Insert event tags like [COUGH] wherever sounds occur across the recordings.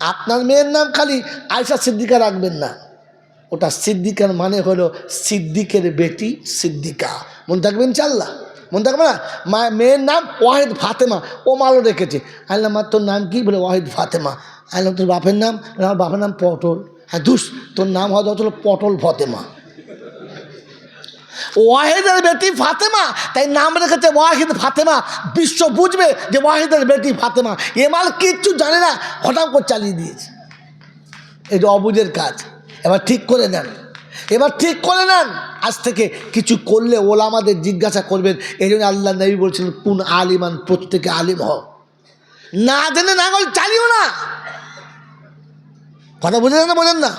আপনার মেয়ের নাম খালি আয়সা সিদ্দিকা রাখবেন না। ওটা সিদ্দিকার মানে হলো সিদ্দিকের বেটি সিদ্দিকা। মনে থাকবেন চাল্লা মনে থাকবে না? মা, মেয়ের নাম ওয়াহিদ ফাতেমা। ও মালও রেখেছে। আল্লাহ মা, তোর নাম কি বলে? ওয়াহিদ ফাতেমা। আল্লাহ, তোর বাপের নাম? আমার বাপের নাম পটল। হ্যাঁ দুস তোর নাম হওয়া দরকার হলো পটল ফতেমা। ওয়াহিদের বেটি ফাতেমা। তাই নাম রেখেছে ওয়াহিদ ফাতেমা। বিশ্ব বুঝবে যে ওয়াহিদের বেটি ফাতেমা। এমাল কিচ্ছু জানে না, হঠাৎ করে চালিয়ে দিয়েছে। এটা অবুজের কাজ, এবার ঠিক করে নেন। এবার ঠিক করে নেন। আজ থেকে কিছু করলে ওলা আমাদের জিজ্ঞাসা করবেন এই জন্য আল্লাহ নবী বলছিলেন কোন আলিমান, প্রত্যেকে আলিম হও। না জেনে নাঙল চালিও না। কথা বুঝলেন না বোঝেন না?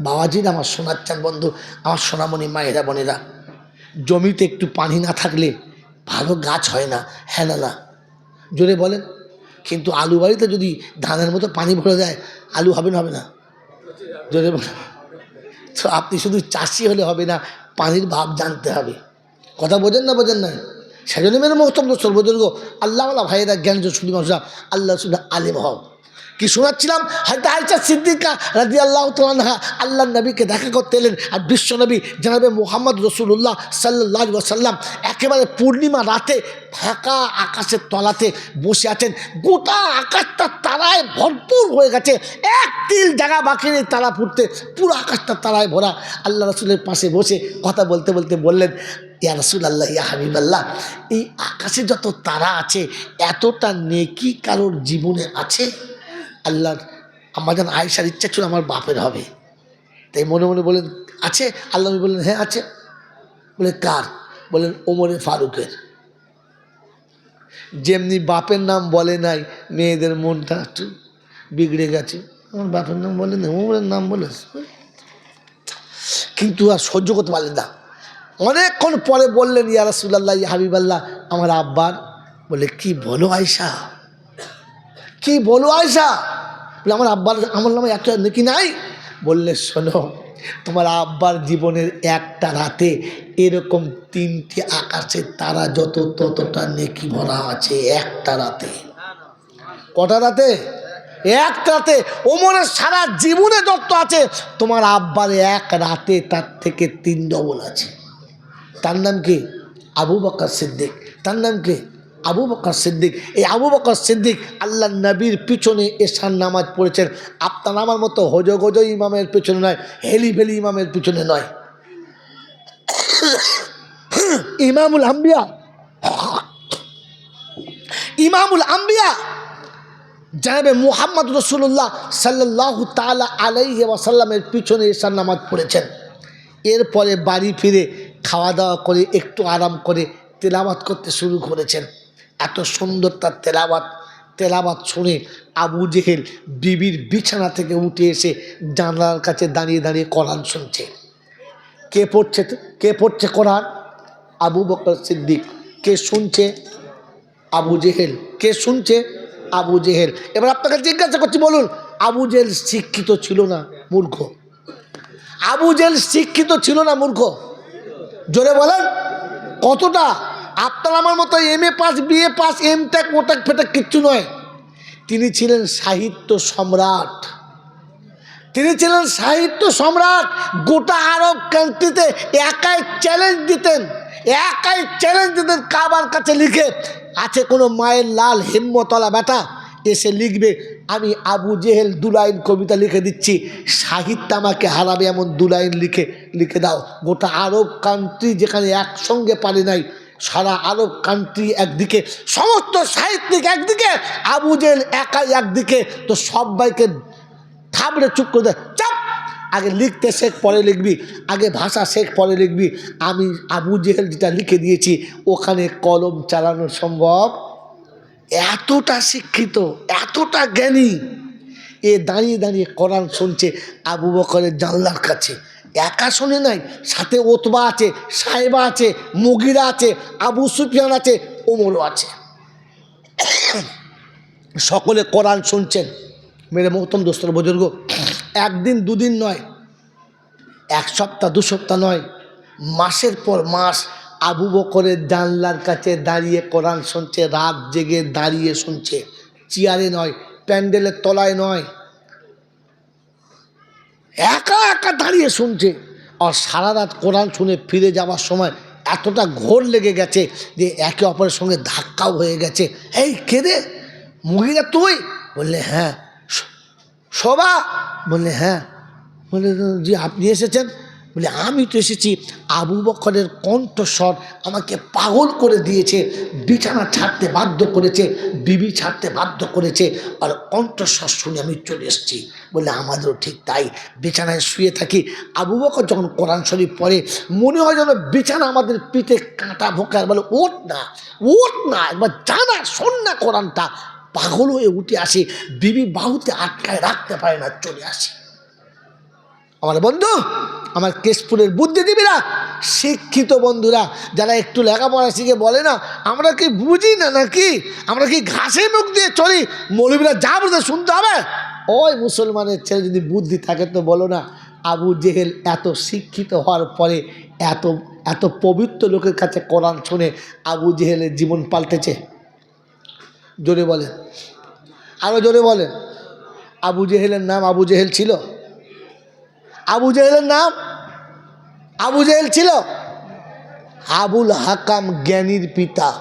বাবাজির আমার শোনাচ্ছেন বন্ধু, আমার সোনামণি মায়েরা, বোনেরা। জমিতে একটু পানি না থাকলে ভালো গাছ হয় না। হ্যাঁ না না জোরে বলেন। কিন্তু আলু বাড়িতে যদি ধানের মতো পানি ভরে দেয় আলু হবে না হবে না? জোরে তো আপনি শুধু চাষি হলে হবে না, পানির ভাব জানতে হবে। কথা বোঝেন না বোঝেন না? সেজন্য মেরে মহতম সর্বদর্গ আল্লাহ ভাইয়েরা জ্ঞান শুধু মানুষরা আল্লাহ শুধু আলিম হও কি শোনাচ্ছিলাম? হয়তো আয়সা সিদ্দিকা রাজি আল্লাহ তালহা আল্লাহ নবীকে দেখা করতে এলেন আর বিশ্ব নবী জানাবে মোহাম্মদ রসুল্লাহ সাল্লাহ সাল্লাম একেবারে পূর্ণিমা রাতে ফাঁকা আকাশের তলাতে বসে আছেন। গোটা আকাশটা তারায় ভরপুর হয়ে গেছে। এক তিল জায়গা বাকি নেই তারা ফুটতে, পুরো আকাশটা তারায় ভরা। আল্লাহ রসুলের পাশে বসে কথা বলতে বলতে বললেন, ইয়া রসুল আল্লাহ ইয়া হাবিব আল্লাহ এই আকাশে যত তারা আছে, এতটা নেকি কারোর জীবনে আছে? আল্লাহর, আমার যেন আয়সার ইচ্ছা ছিল আমার বাপের হবে। তাই মনে মনে বলেন, আছে? আল্লাহ বললেন হ্যাঁ আছে। বলে, কার? বলেন, ওমরে ফারুকের। যেমনি বাপের নাম বলে নাই, মেয়েদের মনটা একটু বিগড়ে গেছে। আমার বাপের নাম বলে না ওমরের নাম বলে কিন্তু আর সহ্য করতে পারলেন না। অনেকক্ষণ পরে বললেন, ইয়া রাসুল্লাহ ইয়া হাবিবাল্লাহ, আমার আব্বার। বলে, কি বলো আয়সা কি বলো আয়সা বলে, আমার আব্বার, আমার নামে একটা নাকি নাই? বললে, শোনো, তোমার আব্বার জীবনের একটা রাতে এরকম তিনটি আকাশের তারা যত, ততটা নেকি ভরা আছে, একটা রাতে। কটা রাতে? এক রাতে। ওমরের সারা জীবনে যত আছে, তোমার আব্বার এক রাতে তার থেকে তিন ডবল আছে। তার নাম কি? আবু বকর সিদ্দিক। তার নাম কি? আবু বকর সিদ্দিক, এই আবু বকর সিদ্দিক আল্লাহ নবীর পিছনে এসার নামাজ পড়েছেন। আপনার আমার মতো হজ গজ ইমামের পিছনে নয়, হেলি ভেলি ইমামের পিছনে নয়। ইমামুল আম্বিয়া ইমামুল আম্বিয়া, জানাবে মুহাম্মদ রসুল্লাহ সাল্লাহ তালা আলাইহি ওয়াসাল্লামের পিছনে এসার নামাজ পড়েছেন। এরপরে বাড়ি ফিরে খাওয়া দাওয়া করে একটু আরাম করে তেলাবাত করতে শুরু করেছেন। এত সুন্দর তার তেলাবাত তেলাবাত শুনে আবু জেহেল বিবির বিছানা থেকে উঠে এসে জানলার কাছে দাঁড়িয়ে দাঁড়িয়ে কোরআন শুনছে। কে পড়ছে কে পড়ছে কোরআন? আবু বকর সিদ্দিক। কে শুনছে? আবু জেহেল। কে শুনছে? আবু জেহেল। এবার আপনাকে জিজ্ঞাসা করছি, বলুন, আবু জেহেল শিক্ষিত ছিল না, মূর্খ? আবু জেহেল শিক্ষিত ছিল না, মূর্খ? জোরে বলেন, কতটা? আপনার আমার মতো M A pass BA pass M Tech ওটাক ফেটাক কিচ্ছু নয়। তিনি ছিলেন সাহিত্য সম্রাট। তিনি ছিলেন সাহিত্য সম্রাট। গোটা আরব কান্ট্রিতে একাই চ্যালেঞ্জ দিতেন। একাই চ্যালেঞ্জ দিতেন কাবার কাছে লিখে। আছে কোনো মায়ের লাল হিম্মতলা বেটা এসে লিখবে, আমি আবু জেহেল দু লাইন কবিতা লিখে দিচ্ছি। সাহিত্য আমাকে হারাবে এমন দু লাইন লিখে লিখে দাও। গোটা আরব কান্ট্রি যেখানে একসঙ্গে পারে নাই সারা আরব কান্ট্রি একদিকে, সমস্ত সাহিত্যিক একদিকে, আবু জেহেল একাই একদিকে। তো সবাইকে থাবড়ে চুপ করে দেয়, চাপ! আগে লিখতে শেখ, পরে লিখবি। আগে ভাষা শেখ, পরে লিখবি। আমি আবু জেহেল যেটা লিখে দিয়েছি, ওখানে কলম চালানো সম্ভব। এতটা শিক্ষিত, এতটা জ্ঞানী, এ দাঁড়িয়ে দাঁড়িয়ে কোরআন শুনছে আবু বকরের জানলার কাছে। একা শোনে নাই। সাথে ওতবা আছে, সাহেবা আছে, মুগিরা আছে, আবু সুফিয়ান আছে, ওমরও আছে। সকলে কোরআন শুনছেন। মেরে মহতম দোস্তর বুজুর্গ, একদিন দুদিন নয়, এক সপ্তাহ, দু সপ্তাহ নয়, মাসের পর মাস আবু বকরের জানলার কাছে দাঁড়িয়ে কোরআন শুনছে, রাত জেগে দাঁড়িয়ে শুনছে। চেয়ারে নয়, প্যান্ডেলের তলায় নয় একা একা দাঁড়িয়ে শুনছে। আর সারা রাত কোরআন শুনে ফিরে যাওয়ার সময় এতটা ঘোর লেগে গেছে যে একে অপরের সঙ্গে ধাক্কাও হয়ে গেছে। এই কেদে মুগিরা তুই? বললে হ্যাঁ। "শ- শোভা? বললে হ্যাঁ। বললে যে আপনি এসেছেন? বলে, আমি তো এসেছি, আবু বকরের কণ্ঠস্বর আমাকে পাগল করে দিয়েছে, বিছানা ছাড়তে বাধ্য করেছে, বিবি ছাড়তে বাধ্য করেছে, আর কণ্ঠস্বর শুনে আমি চলে এসেছি। বলে, আমাদেরও ঠিক তাই, বিছানায় শুয়ে থাকি। আবু বকর যখন কোরআন শরীফ পড়ে, মনে হয় যেন বিছানা আমাদের পিঠে কাঁটা ভোকার বলে, ওঠ না ওঠ না, একবার জানা শোন না কোরআনটা। পাগল হয়ে উঠে আসে, বিবি বাহুতে আটকায় রাখতে পারে না, চলে আসে। আমার বন্ধু আমার কেশপুরের বুদ্ধিজীবীরা শিক্ষিত বন্ধুরা, যারা একটু লেখাপড়া শিখে বলে না, আমরা কি বুঝি না নাকি? আমরা কি ঘাসে মুখ দিয়ে চলি? মৌলবীরা যা বলতে শুনতে হবে। ওই মুসলমানের ছেলে যদি বুদ্ধি থাকে তো বলো না, আবু জেহেল এত শিক্ষিত হওয়ার পরে এত এত পবিত্র লোকের কাছে কোরআন শুনে আবু জেহেলের জীবন পাল্টেছে? জোরে বলেন। আরও জোরে বলেন। আবু জেহেলের নাম আবু জেহেল ছিল? আবু জেহেলের নাম? আবু জেহেল ছিল? আবুল হাকাম জ্ঞানীর পিতা।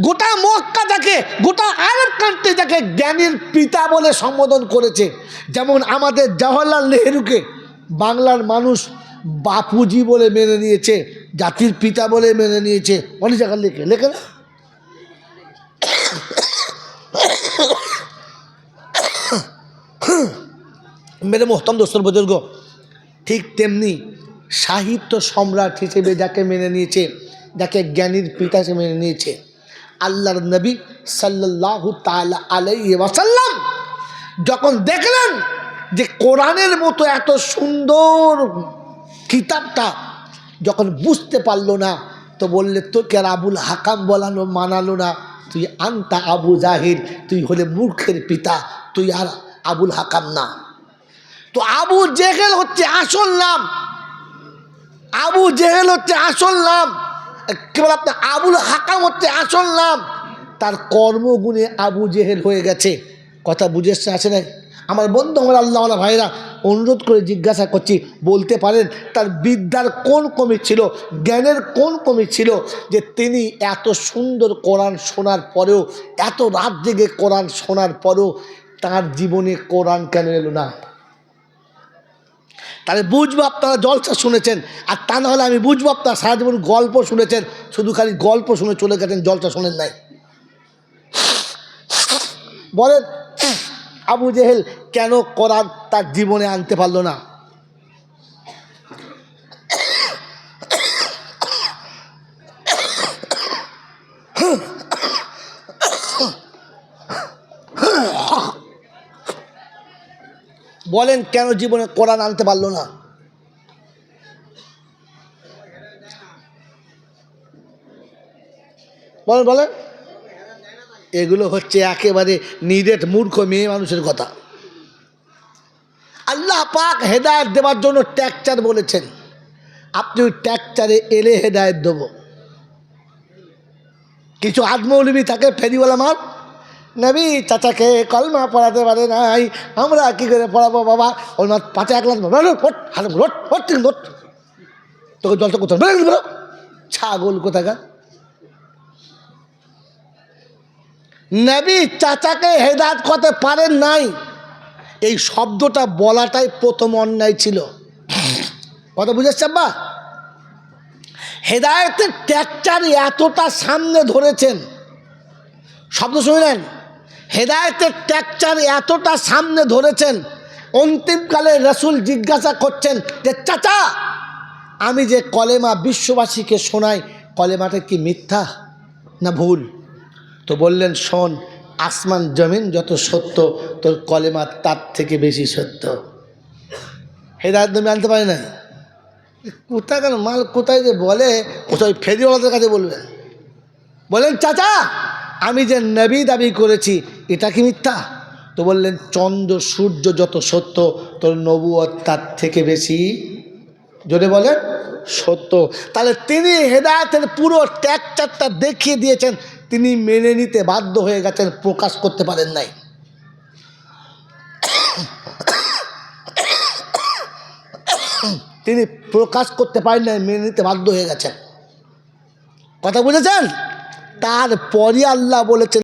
গোটা মক্কা যাকে, গোটা আরব কান্ট্রি যাকে জ্ঞানীর পিতা বলে সম্বোধন করেছে। যেমন আমাদের জওয়াহরলাল নেহরুকে বাংলার মানুষ বাপুজি বলে মেনে নিয়েছে, জাতির পিতা বলে মেনে নিয়েছে। অনেক জায়গায় লেখে লেখে না? [COUGHS] মেরে মোহতম দোস্তর বুজুর্গ ঠিক তেমনি সাহিত্য সম্রাট হিসেবে যাকে মেনে নিয়েছে, যাকে জ্ঞানীর পিতা হিসেবে মেনে নিয়েছে, আল্লাহর নবী সাল্লাল্লাহু তাআলা আলাইহি ওয়াসাল্লাম যখন দেখলেন যে কোরআনের মতো এত সুন্দর কিতাবটা যখন বুঝতে পারল না, তো বললে, তোকে আর আবুল হাকাম বলানো মানালো না। তুই আনতা আবু জাহির তুই হলে মূর্খের পিতা, তুই আর আবুল হাকাম না। তো আবু জেহেল হচ্ছে আসল নাম। আবু জেহেল হচ্ছে আসল নাম। কেবল আপনার আবুল হাকাম হচ্ছে আসল নাম। তার কর্মগুণে আবু জেহেল হয়ে গেছে। কথা বুঝে আসে নাই? আমার বন্ধু, আমার আল্লাহওয়ালা ভাইরা, অনুরোধ করে জিজ্ঞাসা করছি, বলতে পারেন, তার বিদ্যার কোন কমি ছিল? জ্ঞানের কোন কমি ছিল? যে তিনি এত সুন্দর কোরআন শোনার পরেও, এত রাত জেগে কোরআন শোনার পরেও, তার জীবনে কোরআন কেন এলো না? তাহলে বুঝব আপনারা জলসা শুনেছেন, আর তা নাহলে আমি বুঝব আপনারা সারা জীবন গল্প শুনেছেন, শুধু খালি গল্প শুনে চলে গেছেন, জলসা শোনেন নাই। বলেন, আবু জেহেল কেন করার তার জীবনে আনতে পারল না? বলেন কেন জীবনে কোরআন আনতে পারল না? বলেন বলেন। এগুলো হচ্ছে একেবারে নিরেট মূর্খ মেয়ে মানুষের কথা। আল্লাহ পাক হেদায়ত দেওয়ার জন্য ট্যাকচার বলেছেন। আপনি ওই ট্যাকচারে এলে হেদায়ত দেব। কিছু আদমৌলবি থাকে ফেরিওয়ালা মার নবী চাচাকে কলমা পড়াতে পারে নাই। আমরা কি করে পড়াবো বাবা? ওর মা পাঁচে এক লাখ হাতে রোট রোট থেকে রোট তোকে কোথাও বেরো বেরো ছাগল কোথাকার? নবী চাচাকে হেদায়ত করতে পারেন নাই। এই শব্দটা বলাটাই প্রথম অন্যায় ছিল। কথা বুঝেছে আব্বা? হেদায়তের ট্যাকচার এতটা সামনে ধরেছেন। শব্দ শুনলেন? হেদায়তের ট্যাকচার এতটা সামনে ধরেছেন, অন্তিমকালে রসুল জিজ্ঞাসা করছেন যে, চাচা, আমি যে কলেমা বিশ্ববাসীকে শোনাই, কলেমাটা কি মিথ্যা না ভুল? তো বললেন, শোন, আসমান জমিন যত সত্য, তোর কলেমা তার থেকে বেশি সত্য। হেদায়ত তুমি আনতে পারি না কোথায় কেন মাল? কোথায় যে বলে? কোথায় ফেরিওয়ালাদের কাছে বলবে? বলেন, চাচা আমি যে নবী দাবি করেছি, এটা কি মিথ্যা? তো বললেন, চন্দ্র, সূর্য যত সত্য, তোর নবুয়ত তার থেকে বেশি। যদি বলেন, সত্য। তাহলে তিনি হেদায়তের পুরো ট্যাকচারটা দেখিয়ে দিয়েছেন, তিনি মেনে নিতে বাধ্য হয়ে গেছেন, প্রকাশ করতে পারেন নাই। তিনি প্রকাশ করতে পারেন নাই, মেনে নিতে বাধ্য হয়ে গেছেন। কথা বুঝেছেন? তারপরই আল্লাহ বলেছেন